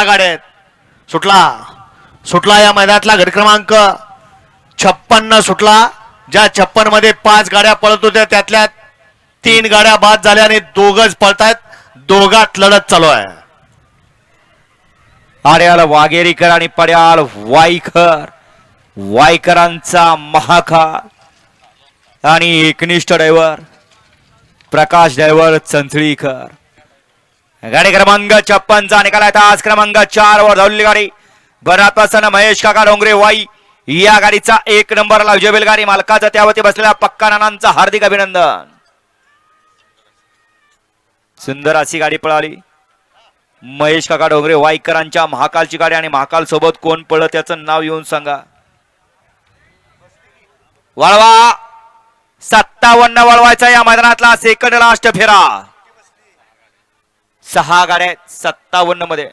गाड्या आहेत सुटला. सुटला या मैदानातला गट क्रमांक छप्पन्न सुटला. ज्या छप्पनमध्ये पाच गाड्या पळत होत्या त्यातल्या तीन गाड्या बाद झाल्या आणि दोघच पळतायत. दोघात लढत चालू आहे. आड्याल वाघेरीकर आणि पड्याल वाईकर वाईकरांचा महाकार आणि एकनिष्ठ ड्रायव्हर प्रकाश ड्रायव्हर चंचळीकर. गाडी क्रमांक छप्पनचा निकाल आहे. आज क्रमांक चार वर धावलेली गाडी. बनापासून महेश काका डोंगरे वाई. या गाडीचा एक नंबरला विजय गाडी मालकाचा त्यावरती बसलेल्या पक्का नानांचा हार्दिक अभिनंदन. सुंदर अशी गाडी पळाली. महेश काका डोंगरे वाईकरांच्या महाकालची गाडी आणि महाकाल सोबत कोण पळलं त्याचं नाव येऊन सांगा. वळवा. सत्तावन्न वळवायचा या मैदानातला सेकंड लास्ट फेरा. सहा गाड्या सत्तावन्नमध्ये